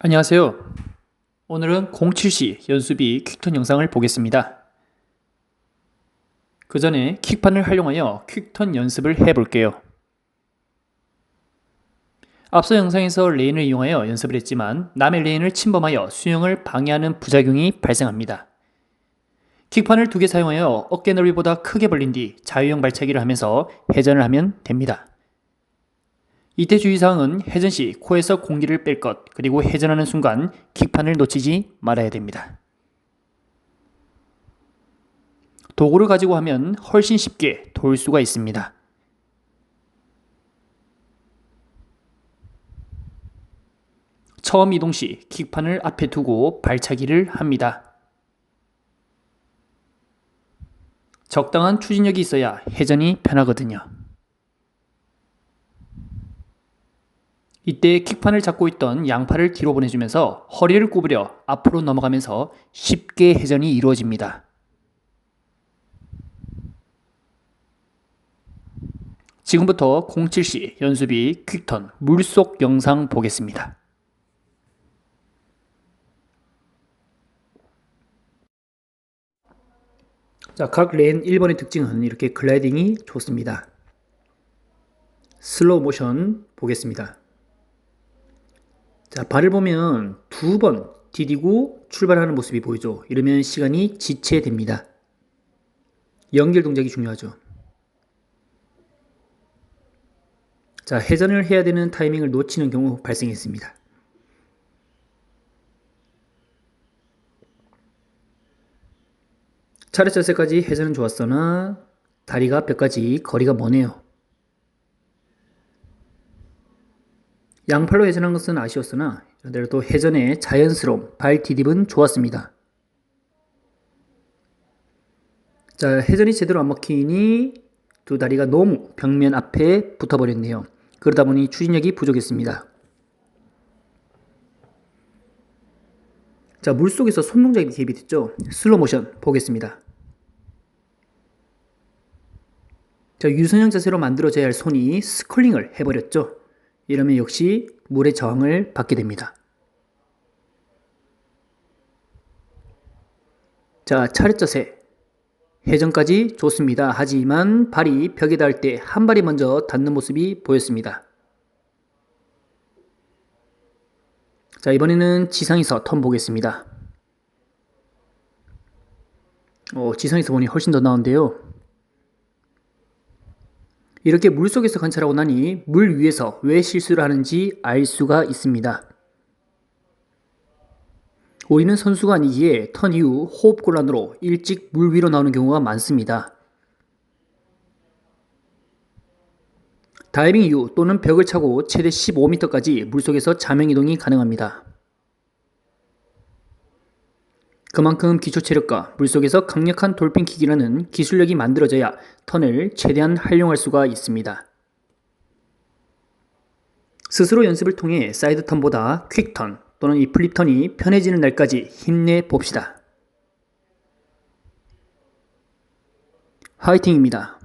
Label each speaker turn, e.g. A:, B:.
A: 안녕하세요. 오늘은 07시 연수비 퀵턴 영상을 보겠습니다. 그 전에 킥판을 활용하여 퀵턴 연습을 해볼게요. 앞서 영상에서 레인을 이용하여 연습을 했지만 남의 레인을 침범하여 수영을 방해하는 부작용이 발생합니다. 킥판을 두 개 사용하여 어깨 넓이보다 크게 벌린 뒤 자유형 발차기를 하면서 회전을 하면 됩니다. 이때 주의사항은 회전 시 코에서 공기를 뺄 것, 그리고 회전하는 순간 킥판을 놓치지 말아야 됩니다. 도구를 가지고 하면 훨씬 쉽게 돌 수가 있습니다. 처음 이동 시 킥판을 앞에 두고 발차기를 합니다. 적당한 추진력이 있어야 회전이 편하거든요. 이때 킥판을 잡고 있던 양팔을 뒤로 보내주면서 허리를 구부려 앞으로 넘어가면서 쉽게 회전이 이루어집니다. 지금부터 07시 연수비 퀵턴 물속 영상 보겠습니다. 자, 각 레인 1번의 특징은 이렇게 글라이딩이 좋습니다. 슬로우 모션 보겠습니다. 자, 발을 보면 두 번 디디고 출발하는 모습이 보이죠. 이러면 시간이 지체됩니다. 연결 동작이 중요하죠. 자, 회전을 해야 되는 타이밍을 놓치는 경우 발생했습니다. 차례 자세까지 회전은 좋았으나 다리가 뼈까지 거리가 머네요. 양팔로 회전한 것은 아쉬웠으나 이대로 회전의 자연스러움, 발 디딥은 좋았습니다. 자, 회전이 제대로 안 먹히니 두 다리가 너무 벽면 앞에 붙어버렸네요. 그러다 보니 추진력이 부족했습니다. 자, 물속에서 손 동작이 개입이 됐죠. 슬로 모션 보겠습니다. 자, 유선형 자세로 만들어져야 할 손이 스컬링을 해버렸죠. 이러면 역시 물의 저항을 받게 됩니다. 자, 차렷 자세. 회전까지 좋습니다. 하지만 발이 벽에 닿을 때 한 발이 먼저 닿는 모습이 보였습니다. 자, 이번에는 지상에서 턴 보겠습니다. 어, 지상에서 보니 훨씬 더 나은데요. 이렇게 물속에서 관찰하고 나니 물 위에서 왜 실수를 하는지 알 수가 있습니다. 우리는 선수가 아니기에 턴 이후 호흡 곤란으로 일찍 물 위로 나오는 경우가 많습니다. 다이빙 이후 또는 벽을 차고 최대 15m까지 물속에서 자명 이동이 가능합니다. 그만큼 기초 체력과 물속에서 강력한 돌핀킥이라는 기술력이 만들어져야 턴을 최대한 활용할 수가 있습니다. 스스로 연습을 통해 사이드 턴보다 퀵턴 또는 이 플립 턴이 편해지는 날까지 힘내 봅시다. 화이팅입니다.